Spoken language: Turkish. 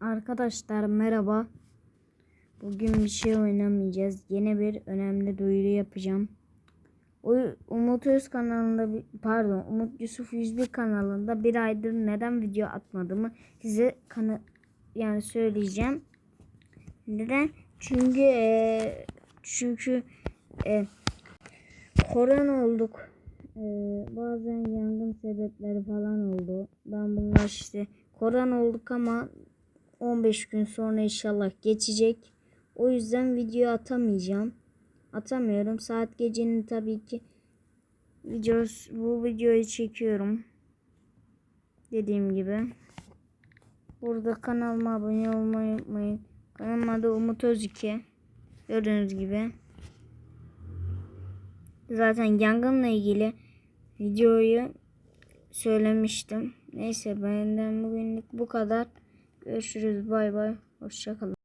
Arkadaşlar merhaba. Bugün bir şey oynamayacağız. Yine bir önemli duyuru yapacağım. Umut Öz kanalında pardon Umut Yusuf 101 kanalında bir aydır neden video atmadığımı size kanı yani söyleyeceğim. Neden? Çünkü eee, çünkü eee, korona olduk. Eee, bazen yangın sebepleri falan oldu. Ben bunlar işte korona olduk ama 15 gün sonra inşallah geçecek. O yüzden video atamayacağım. Atamıyorum. Saat gecenin tabii ki videos bu videoyu çekiyorum. Dediğim gibi. Burada kanalıma abone olmayı unutmayın. Kanalıma adı Umut Özike. Gördüğünüz gibi. Zaten yangınla ilgili videoyu söylemiştim. Neyse benden bugünlük bu kadar. Görüşürüz. Bay bay. Hoşçakalın.